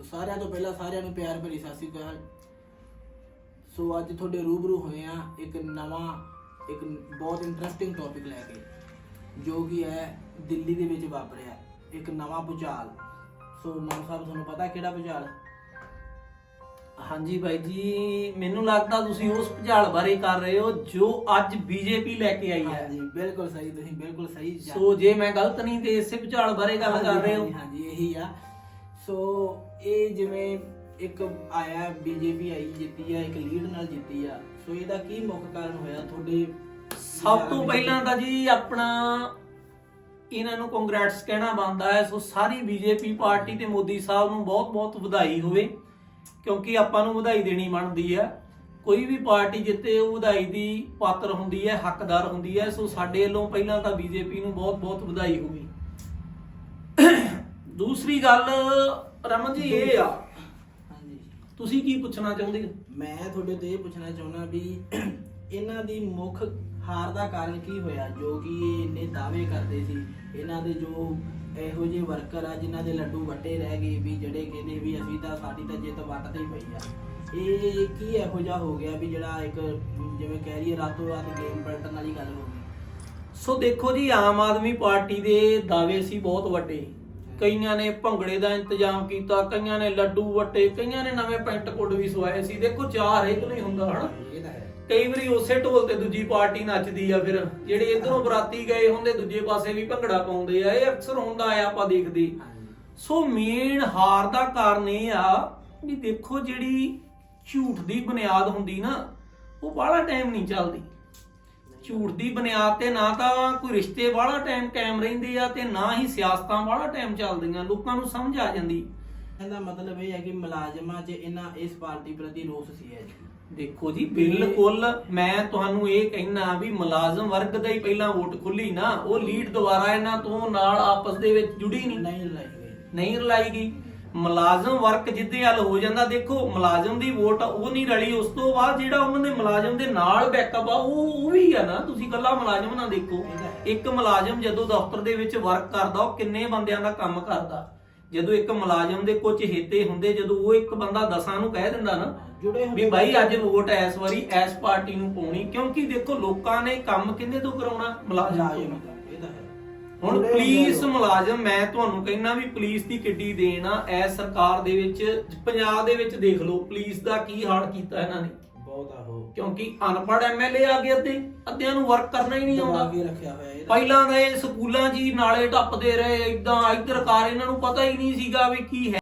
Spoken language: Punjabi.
ਸੋ ਸਾਰਿਆਂ ਤੋਂ ਪਹਿਲਾਂ ਸਾਰਿਆਂ ਨੂੰ ਪਿਆਰ ਭਰੀ ਸਤਿ ਸ਼੍ਰੀ ਅਕਾਲ। ਸੋ ਅੱਜ ਤੁਹਾਡੇ ਰੂਬਰੂ ਹੋਏ ਆ ਇੱਕ ਨਵਾਂ ਇੱਕ ਬਹੁਤ ਇੰਟਰਸਟਿੰਗ ਟੌਪਿਕ ਲੈ ਕੇ ਜੋ ਕਿ ਹੈ ਦਿੱਲੀ ਦੇ ਵਿੱਚ ਵਾਪਰਿਆ ਇੱਕ ਨਵਾਂ ਭੂਚਾਲ। ਸੋ ਮਾਨ ਸਾਹਿਬ ਤੁਹਾਨੂੰ ਪਤਾ ਕਿਹੜਾ ਭੂਚਾਲ? ਹਾਂਜੀ ਬਾਈ ਜੀ ਮੈਨੂੰ ਲੱਗਦਾ ਤੁਸੀਂ ਉਸ ਭੁਚਾਲ ਬਾਰੇ ਕਰ ਰਹੇ ਹੋ ਜੋ ਅੱਜ ਬੀਜੇਪੀ ਲੈ ਕੇ ਆਈ ਹੈ। ਹਾਂਜੀ ਬਿਲਕੁਲ ਸਹੀ ਤੁਸੀਂ ਬਿਲਕੁਲ ਸਹੀ ਸੋ ਜੇ ਮੈਂ ਗਲਤ ਨਹੀਂ ਤੇ ਇਸੇ ਭੁਚਾਲ ਬਾਰੇ ਗੱਲ ਕਰ ਰਹੇ ਹੋ। ਹਾਂਜੀ ਇਹੀ ਆ। ਸੋ ਇਹ ਜਿਵੇਂ ਇੱਕ ਆਇਆ ਬੀਜੇਪੀ ਆਈ ਜਿੱਤੀ ਆ ਇੱਕ ਲੀਡ ਨਾਲ ਜਿੱਤੀ ਆ। ਸੋ ਇਹਦਾ ਕੀ ਮੁੱਖ ਕਾਰਨ ਹੋਇਆ? ਤੁਹਾਡੇ ਸਭ ਤੋਂ ਪਹਿਲਾਂ ਤਾਂ ਜੀ ਆਪਣਾ ਇਹਨਾਂ ਨੂੰ ਕੰਗ੍ਰੈਟਸ ਕਹਿਣਾ ਬਣਦਾ ਹੈ ਸੋ ਸਾਰੀ ਬੀਜੇਪੀ ਪਾਰਟੀ ਤੇ ਮੋਦੀ ਸਾਹਿਬ ਨੂੰ ਬਹੁਤ-ਬਹੁਤ ਵਧਾਈ ਹੋਵੇ ਕਿਉਂਕਿ ਆਪਾਂ ਨੂੰ ਵਧਾਈ ਦੇਣੀ ਬਣਦੀ ਹੈ। ਕੋਈ ਵੀ ਪਾਰਟੀ ਜਿੱਤੇ ਉਹ ਵਧਾਈ ਦੀ ਪਾਤਰ ਹੁੰਦੀ ਹੈ ਹੱਕਦਾਰ ਹੁੰਦੀ ਹੈ ਸੋ ਸਾਡੇ ਵੱਲੋਂ ਪਹਿਲਾਂ ਤਾਂ ਬੀਜੇਪੀ ਨੂੰ ਬਹੁਤ-ਬਹੁਤ ਵਧਾਈ ਹੋਵੇ ਦੂਸਰੀ ਗੱਲ ਰਮਨ ਜੀ ਇਹ ਆ। ਹਾਂਜੀ। ਤੁਸੀਂ ਕੀ ਪੁੱਛਣਾ ਚਾਹੁੰਦੇ ਹੋ? ਮੈਂ ਤੁਹਾਡੇ ਤੋਂ ਇਹ ਪੁੱਛਣਾ ਚਾਹੁੰਦਾ ਵੀ ਇਹਨਾਂ ਦੀ ਮੁੱਖ ਹਾਰ ਦਾ ਕਾਰਨ ਕੀ ਹੋਇਆ? ਜੋ ਕਿ ਇਹ ਇੰਨੇ ਦਾਅਵੇ ਕਰਦੇ ਸੀ ਇਹਨਾਂ ਦੇ ਜੋ ਇਹੋ ਜਿਹੇ ਵਰਕਰ ਆ ਜਿਨ੍ਹਾਂ ਦੇ ਲੱਡੂ ਵੱਟੇ ਰਹਿ ਗਏ ਵੀ ਜਿਹੜੇ ਕਹਿੰਦੇ ਵੀ ਅਸੀਂ ਤਾਂ ਸਾਡੀ ਤਾਂ ਜਿੱਤ ਵੱਟ ਤੇ ਹੀ ਪਈ ਆ। ਇਹ ਕੀ ਇਹੋ ਜਿਹਾ ਹੋ ਗਿਆ ਵੀ ਜਿਹੜਾ ਇੱਕ ਜਿਵੇਂ ਕਹਿ ਲਈਏ ਰਾਤੋਂ ਰਾਤ ਗੇਮ ਪਲਟਣ ਵਾਲੀ ਗੱਲ ਹੋ ਗਈ? ਸੋ ਦੇਖੋ ਜੀ ਆਮ ਆਦਮੀ ਪਾਰਟੀ ਦੇ ਦਾਅਵੇ ਸੀ ਬਹੁਤ ਵੱਡੇ। ਕਈਆਂ ਨੇ ਭੰਗੜੇ ਦਾ ਇੰਤਜ਼ਾਮ ਕੀਤਾ ਕਈਆਂ ਨੇ ਲੱਡੂ ਵਟੇ ਕਈਆਂ ਨੇ ਨਵੇਂ ਪੈਂਟ ਕੋਟ ਵੀ ਸਵਾਏ ਸੀ। ਦੇਖੋ ਚਾਹ ਹਰੇਕ ਨਹੀਂ ਹੁੰਦਾ ਹਨਾ? ਇਹ ਤਾਂ ਹੈ। ਕਈ ਵਾਰੀ ਉਸੇ ਢੋਲ ਤੇ ਦੂਜੀ ਪਾਰਟੀ ਨੱਚਦੀ ਆ ਫਿਰ ਜਿਹੜੇ ਇਧਰੋਂ ਬਰਾਤੀ ਗਏ ਹੁੰਦੇ ਦੂਜੇ ਪਾਸੇ ਵੀ ਭੰਗੜਾ ਪਾਉਂਦੇ ਆ ਇਹ ਅਕਸਰ ਹੁੰਦਾ ਆ ਆਪਾਂ ਦੇਖਦੇ। ਸੋ ਮੇਨ ਹਾਰ ਦਾ ਕਾਰਨ ਇਹ ਆ ਵੀ ਦੇਖੋ ਜਿਹੜੀ ਝੂਠ ਦੀ ਬੁਨਿਆਦ ਹੁੰਦੀ ਨਾ ਉਹ ਬਾਹਲਾ ਟਾਈਮ ਨਹੀਂ ਚੱਲਦੀ। ਝੂਠ ਦੀ ਬੁਨਿਆਦ ਤੇ ਨਾ ਤਾਂ ਕੋਈ ਰਿਸ਼ਤੇ ਵਾਲਾ ਟਾਈਮ ਕਾਇਮ ਰਹਿੰਦੇ ਆ ਤੇ ਨਾ ਹੀ ਸਿਆਸਤਾਂ ਵਾਲਾ ਟਾਈਮ ਚੱਲਦੀਆਂ। ਲੋਕਾਂ ਨੂੰ ਸਮਝ ਆ ਜਾਂਦੀ। ਇਹਦਾ ਮਤਲਬ ਇਹ ਹੈ ਕਿ ਮੁਲਾਜ਼ਮਾਂ 'ਚ ਇਹਨਾਂ ਇਸ ਪਾਰਟੀ ਪ੍ਰਤੀ ਰੋਸ ਸੀ ਹੈ ਜੀ। ਦੇਖੋ ਜੀ ਬਿਲਕੁਲ ਮੈਂ ਤੁਹਾਨੂੰ ਇਹ ਕਹਿਣਾ ਵੀ ਮੁਲਾਜ਼ਮ ਵਰਗ ਦਾ ਹੀ ਪਹਿਲਾਂ ਵੋਟ ਖੁੱਲੀ ਨਾ ਉਹ ਲੀਡ ਦੁਬਾਰਾ ਇਹਨਾਂ ਤੋਂ ਨਾਲ ਆਪਸ ਦੇ ਵਿੱਚ ਜੁੜੀ ਨਹੀਂ ਨਹੀਂ ਲਾਈ ਗਈ। ਨਹੀਂ ਰਲਾਈ ਗਈ। ਮੁਲਾਜ਼ਮ ਵਰਕ ਜਿੱਦੇ ਹੱਲ ਹੋ ਜਾਂਦਾ ਦੇਖੋ ਮੁਲਾਜ਼ਮ ਦੀ ਵੋਟ ਉਹ ਨਹੀਂ ਰਲੀ ਉਸ ਤੋਂ ਬਾਅਦ ਜਿਹੜਾ ਉਹਨਾਂ ਦੇ ਮੁਲਾਜ਼ਮ ਦੇ ਨਾਲ ਬੈਕਅਪ ਆ ਉਹ ਉਹ ਵੀ ਆ ਨਾ ਤੁਸੀਂ ਕੱਲਾ ਮੁਲਾਜ਼ਮ ਨਾ ਦੇਖੋ। ਇੱਕ ਮੁਲਾਜ਼ਮ ਜਦੋਂ ਦਫ਼ਤਰ ਦੇ ਵਿੱਚ ਵਰਕ ਕਰਦਾ ਉਹ ਕਿੰਨੇ ਬੰਦਿਆਂ ਦਾ ਕੰਮ ਕਰਦਾ? ਜਦੋਂ ਇੱਕ ਮੁਲਾਜ਼ਮ ਦੇ ਕੁਝ ਹਿੱਤੇ ਹੁੰਦੇ ਜਦੋਂ ਉਹ ਇੱਕ ਬੰਦਾ ਦਸਾਂ ਨੂੰ ਕਹਿ ਦਿੰਦਾ ਨਾ ਜੁੜੇ ਵੀ ਭਾਈ ਅੱਜ ਵੋਟ ਇਸ ਵਾਰੀ ਇਸ ਪਾਰਟੀ ਨੂੰ ਪਾਉਣੀ ਕਿਉਂਕਿ ਦੇਖੋ ਲੋਕਾਂ ਨੇ ਕੰਮ ਕਿੰਨੇ ਤੋਂ ਕਰਾਉਣਾ? ਮੁਲਾਜ਼ਮ ਤੋਂ। ਹੁਣ ਪੁਲਿਸ। ਮੁਲਾਜ਼ਮ ਮੈਂ ਤੁਹਾਨੂੰ ਕਹਿੰਦਾ ਵੀ ਪੁਲਿਸ ਦੀ ਕਿੱਡੀ ਦੇਣ ਆ ਐ ਸਰਕਾਰ ਦੇ ਵਿੱਚ ਪੰਜਾਬ ਦੇ ਵਿੱਚ ਦੇਖ ਲਓ ਪੁਲਿਸ ਦਾ ਕੀ ਹਾਲ ਕੀਤਾ ਇਹਨਾਂ ਨੇ ਬਹੁਤ ਆ ਉਹ ਕਿਉਂਕਿ ਅਨਪੜ੍ਹ ਐਮਐਲਏ ਆ ਗਏ ਅੱਧੇ ਅੱਧਿਆਂ ਨੂੰ ਵਰਕ ਕਰਨਾ ਹੀ ਨਹੀਂ ਆਉਂਦਾ ਕੇ ਰੱਖਿਆ ਹੋਇਆ ਇਹ ਤਾਂ। ਪਹਿਲਾਂ ਦੇ ਸਕੂਲਾਂ 'ਚ ਹੀ ਨਾਲੇ ਟੱਪਦੇ ਰਹੇ ਇਦਾਂ ਇੱਧਰ ਕਾਰ ਇਹਨਾਂ ਨੂੰ ਪਤਾ ਹੀ ਨਹੀਂ ਸੀਗਾ ਵੀ ਕੀ ਹੈ